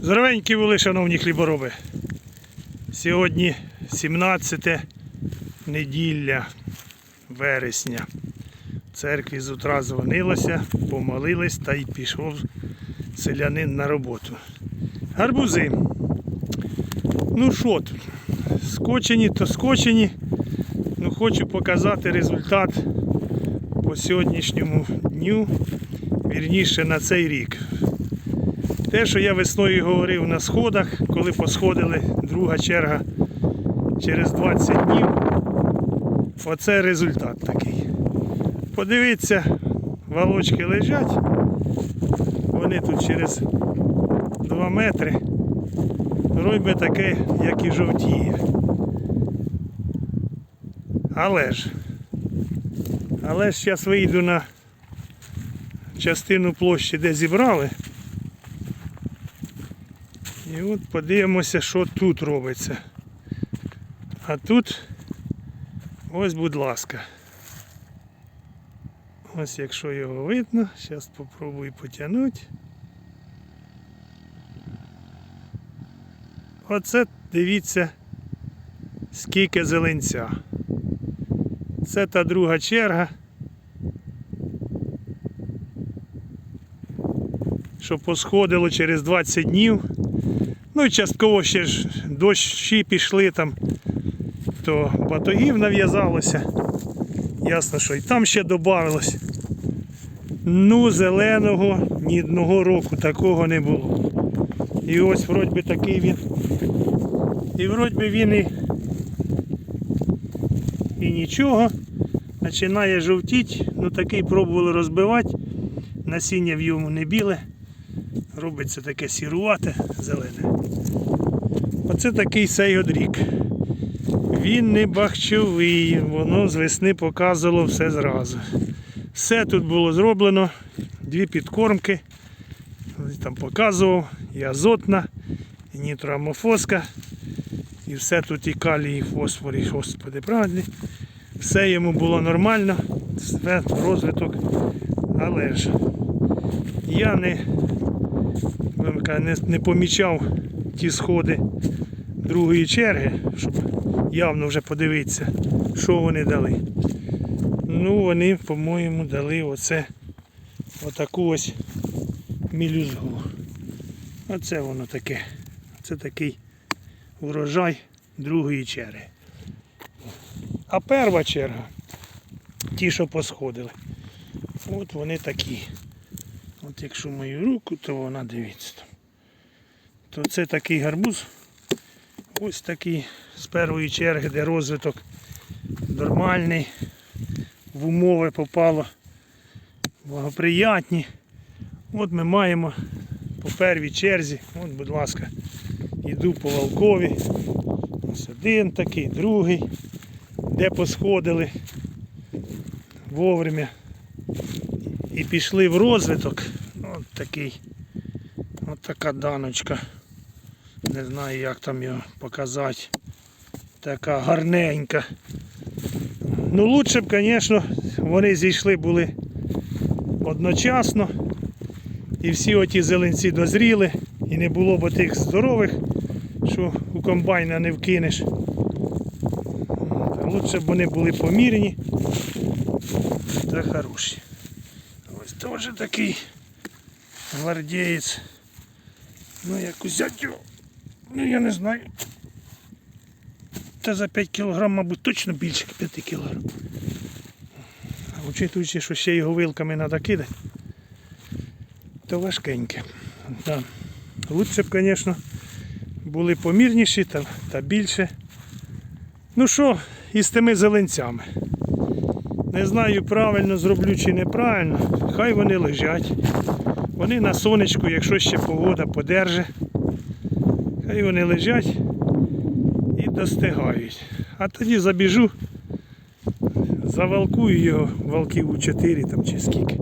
Здоровенькі були, шановні хлібороби. Сьогодні 17 неділя вересня. Церкві з утра дзвонилося, помолились та й пішов селянин на роботу. Гарбузи. Ну що? Скочені, то скочені. Ну, хочу показати результат по сьогоднішньому дню, вірніше на цей рік. Те, що я весною говорив на сходах, коли посходили друга черга через 20 днів, оце результат такий. Подивіться, валочки лежать, вони тут через 2 метри. Робить таке, як і жовтіє. Але ж, але ж зараз вийду на частину площі, де зібрали. І от подивимося, що тут робиться. А тут ось, будь ласка. Ось якщо його видно, зараз спробую потягнути. Оце дивіться, скільки зеленця. Це та друга черга. Що посходило через 20 днів. Ну і частково ще ж дощі пішли там, то батогів нав'язалося. Ясно, що і там ще додавалось. Ну, зеленого ні одного року такого не було. І ось вроді би такий він. І вроді би він і, і нічого. Починає жовтіти, ну такий пробували розбивати. Насіння в йому не біле. Робиться таке сірувате, зелене. Оце такий от. Він не бахчовий, воно з весни показувало все зразу. Все тут було зроблено, дві підкормки. Там показував, і азотна, і нітроамофоска, і все тут і калій, і фосфор, і господи, правильно. Все йому було нормально, все розвиток. Але ж я не, не помічав ті сходи другої черги, щоб явно вже подивитися, що вони дали. Ну, вони, по-моєму, дали оце отаку ось мілюзгу. Оце воно таке. Це такий урожай другої черги. А перша черга, ті, що посходили, от вони такі. От якщо мою руку, то вона дивіться. То це такий гарбуз. Ось такий з першої черги, де розвиток нормальний, в умови попало благоприятні. От ми маємо по первій черзі, от, будь ласка, йду по Волкові. Ось один такий, другий, де посходили вовремя і пішли в розвиток. От такий, от така даночка. Не знаю як там його показати. Така гарненька. Ну лучше б, звісно, вони зійшли були одночасно. І всі оті зеленці дозріли. І не було б тих здорових, що у комбайна не вкинеш. Лучше б вони були помірні та хороші. Ось теж такий гвардієць. Ну як взяти його, ну я не знаю. Та за 5 кг, мабуть, точно більше 5 кг. А учитуючи, що ще його вилками треба кидати, то важкеньке. Да. Лучше б, звісно, були помірніші та, та більше. Ну що, із тими зеленцями. Не знаю, правильно зроблю чи неправильно. Хай вони лежать. Вони на сонечку, якщо ще погода подерже. Хай вони лежать і достигають. А тоді забіжу, завалкую його, валків у 4 там чи скільки.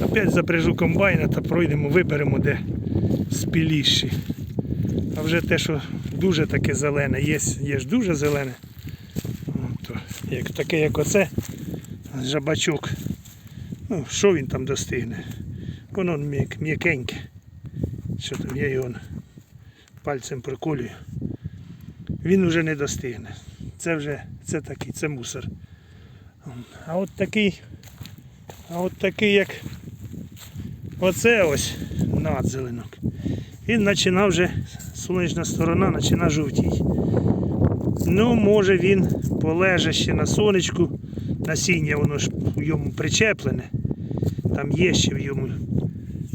Опять запряжу комбайна та пройдемо, виберемо де спіліші. А вже те, що дуже таке зелене, є, є ж дуже зелене. То, як, таке, як оце, жабачок. Ну, що він там достигне? Воно м'якеньке. Що там я його пальцем приколюю. Він вже не достигне. Це вже це такий, це мусор. А от такий, а от такий, як оце ось надзеленок. Він починав вже, сонячна сторона починає жовтіти. Ну, може він полеже ще на сонечку, насіння воно ж йому причеплене. Там є ще в йому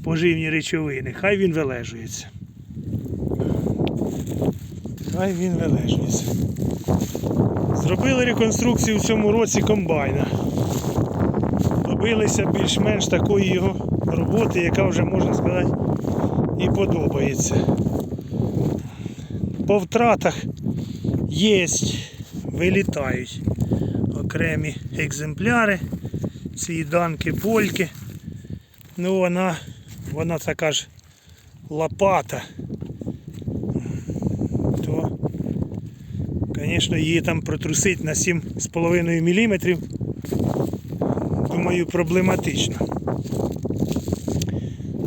поживні речовини. Хай він вилежується. Хай він вилежується. Зробили реконструкцію в цьому році комбайна. Добилися більш-менш такої його роботи, яка вже можна сказати і подобається. По втратах є, вилітають окремі екземпляри, ці данки польки. Ну вона, вона така ж лопата. То, звісно, її там протрусить на 7,5 мм. Думаю, проблематично.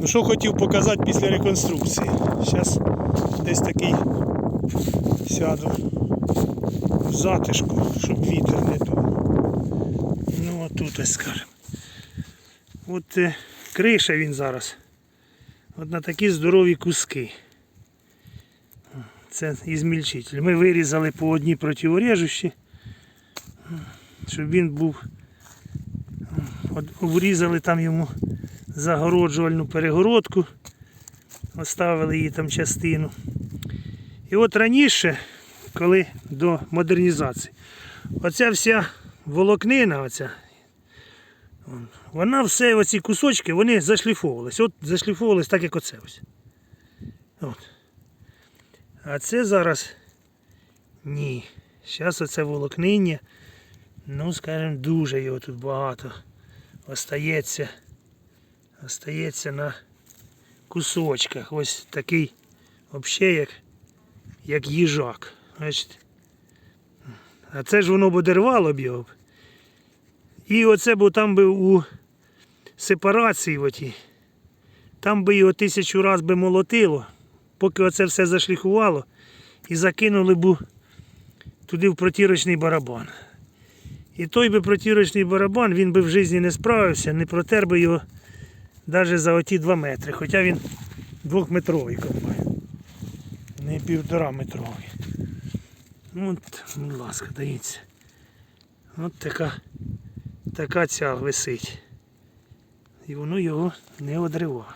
Ну що хотів показати після реконструкції. Зараз десь такий сяду в затишку, щоб вітер не дув. Ну отут ось скажемо. От е, криша він зараз. От на такі здорові куски. Це ізмільчитель. Ми вирізали по одній противорежущі, щоб він був. От Обрізали там йому загороджувальну перегородку, оставили її там частину. І от раніше, коли до модернізації, оця вся волокнина, оця, вона все, оці кусочки, вони зашліфовувались. От зашліфовувались так, як оце ось. От. А це зараз ні. Зараз оце волокниння, ну, скажімо, дуже його тут багато остається. Остається на кусочках. Ось такий взагалі як, як їжак. Бачите? А це ж воно б рвало б його. І оце бо там би у сепарації отій, там би його тисячу раз би молотило, поки оце все зашліхувало і закинули б туди в протірочний барабан. І той би протірочний барабан, він би в житті не справився, не протер би його навіть за оті 2 метри, хоча він двохметровий комбайн. Не півтора метровий. От, будь ласка, дивіться. От така, така ця висить. І воно його не одриває.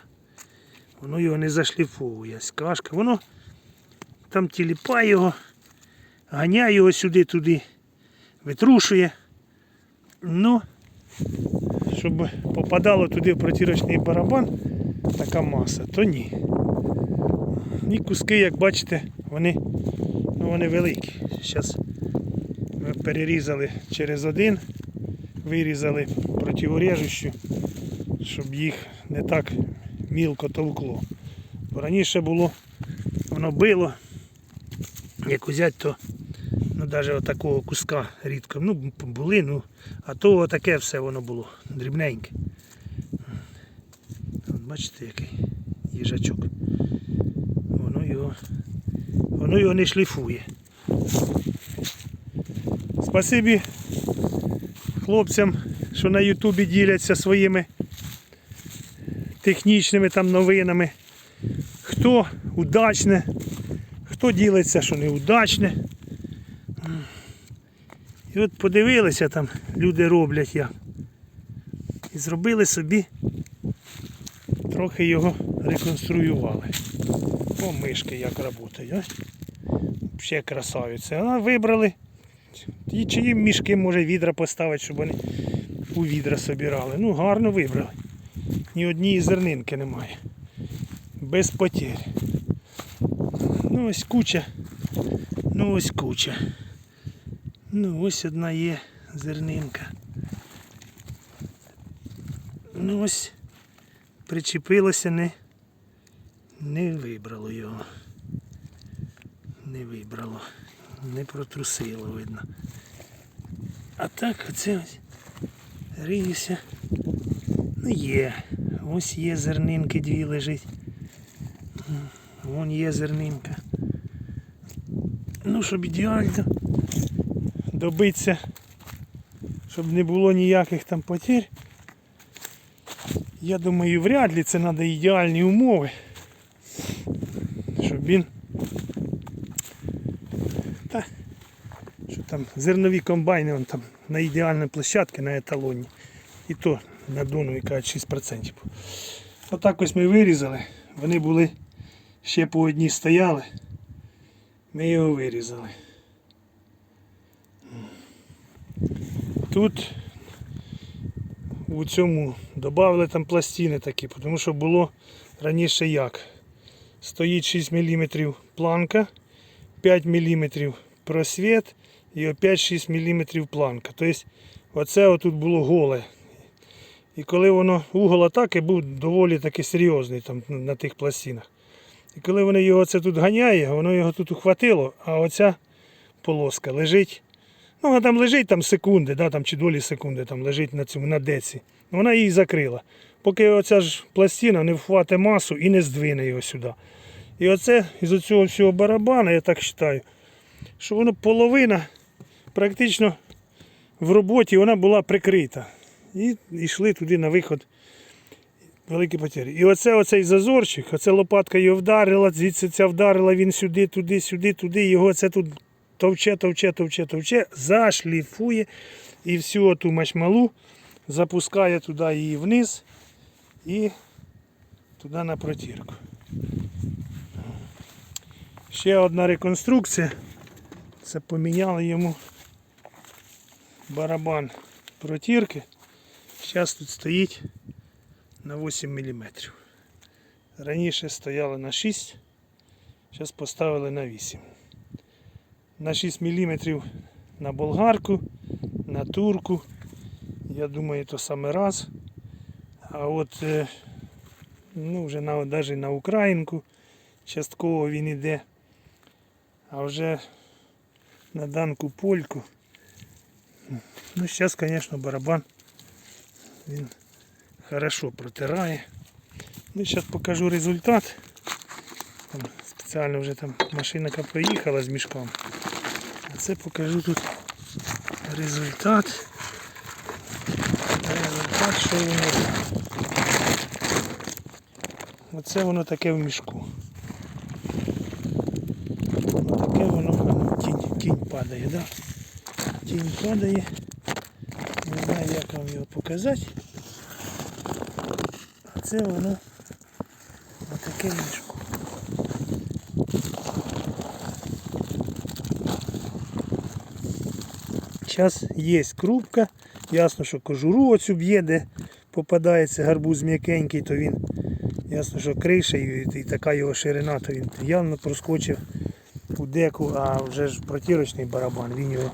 Воно його не зашліфовує. Скашка. Воно там тіліпає його, ганяє його сюди-туди, витрушує. Ну, щоб попадало туди в протірочний барабан така маса, то ні. І куски, як бачите, вони, ну, вони великі. Зараз ми перерізали через один, вирізали противорежущу, щоб їх не так мілко товкло. Бо раніше було, воно било, як взяти, то ну, навіть отакого куска рідко. Ну, були, ну, а то таке все воно було, дрібненьке. От бачите, який їжачок. Воно його, воно його не шліфує. Спасибі хлопцям, що на Ютубі діляться своїми технічними там новинами. Хто удачне, хто ділиться, що неудачне. І от подивилися там, люди роблять як. І зробили собі, трохи його реконструювали. О, мишки як працюють? Ще красавиця. Вона вибрали. І чи їм мішки може відра поставити, щоб вони у відра собирали. Ну, гарно вибрали. Ні однієї зернинки немає. Без потерь. Ну ось куча. Ну ось куча. Ну ось одна є зернинка. Ну ось причепилося, не, не вибрало його. Не вибрало. Не протрусило, видно. А так оце ось риюся. Ну є. Ось є зернинки дві лежить. Вон є зернинка. Ну, щоб ідеально добитися, щоб не було ніяких там потерь. Я думаю, вряд ли це треба ідеальні умови. Щоб він. Та, що там зернові комбайни вон там на ідеальній площадці на еталоні. І то на дону яка 6%. Отак ось ми вирізали. Вони були ще по одній стояли. Ми його вирізали. Тут у цьому додали там пластини такі, тому що було раніше як. Стоїть 6 мм планка, 5 мм просвіт і опять 6 мм планка. Тобто оце отут було голе. І коли воно угол атаки був доволі таки серйозний там на тих пластинах. І коли воно його це тут ганяє, воно його тут ухватило, а оця полоска лежить. Ну, вона там лежить там секунди, да, там, чи долі секунди там лежить на цьому на деці. Вона її закрила. Поки оця ж пластина не вхватить масу і не здвине його сюди. І оце із цього всього барабана, я так вважаю, що воно половина практично в роботі вона була прикрита. І йшли туди на виход великі потері. І оце оцей зазорчик, оце лопатка його вдарила, звідси ця вдарила, він сюди, туди, сюди, туди. Його це тут товче, товче, товче, товче, зашліфує і всю ту мачмалу запускає туди її вниз і туди на протірку. Ще одна реконструкція. Це поміняли йому барабан протірки. Зараз тут стоїть на 8 мм. Раніше стояли на 6, зараз поставили на 8. На 6 мм на болгарку, на турку. Я думаю, то саме раз. А от е, ну, вже навіть на Українку частково він іде. А вже на данку польку. Ну, зараз, звісно, барабан він хорошо протирає. Ну, зараз покажу результат. Там спеціально вже там машинка проїхала з мішком. А це покажу тут результат. Результат, що воно. Оце воно таке в мішку. Таке воно, тінь, тінь падає, да? Тінь падає. Не знаю, як вам його показати. А це воно отаке мішку. Зараз є крупка. Ясно, що кожуру оцю б'є, де попадається гарбуз м'якенький, то він ясно, що криша і, і така його ширина, то він явно проскочив у деку, а вже ж протірочний барабан, він його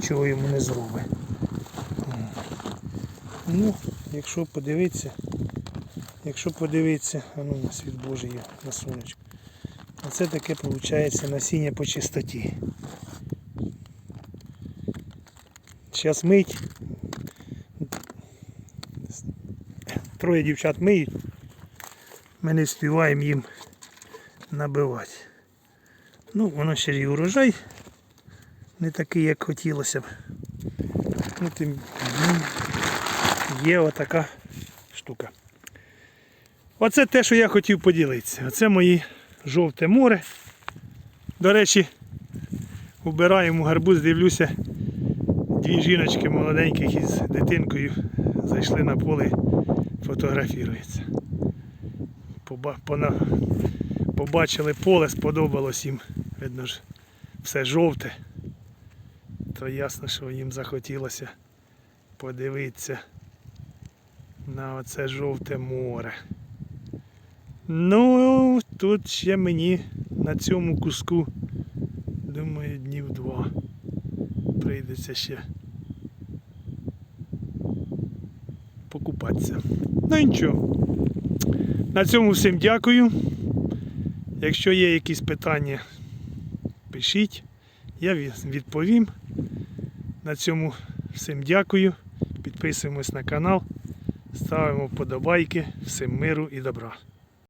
нічого йому не зробить. Ну, якщо подивитися, якщо подивитися, а ну на світ Божий є на сонечку. Оце таке виходить насіння по чистоті. Зараз мить. Троє дівчат миють. Ми не співаємо їм набивати. Ну, воно ще і урожай не такий, як хотілося б. Ну, тим є отака штука. Оце те, що я хотів поділитися. Оце мої жовте море. До речі, убираємо гарбуз, дивлюся, дві жіночки молоденьких із дитинкою зайшли на поле, фотографіруються. Побачили поле, сподобалось їм. Видно ж, все жовте. То ясно, що їм захотілося подивитися на оце жовте море. Ну, тут ще мені на цьому куску, думаю, днів два прийдеться ще покупатися. Ну нічого. На цьому всім дякую. Якщо є якісь питання, пишіть, я відповім. На цьому всім дякую. Підписуємось на канал, ставимо вподобайки. Всім миру і добра.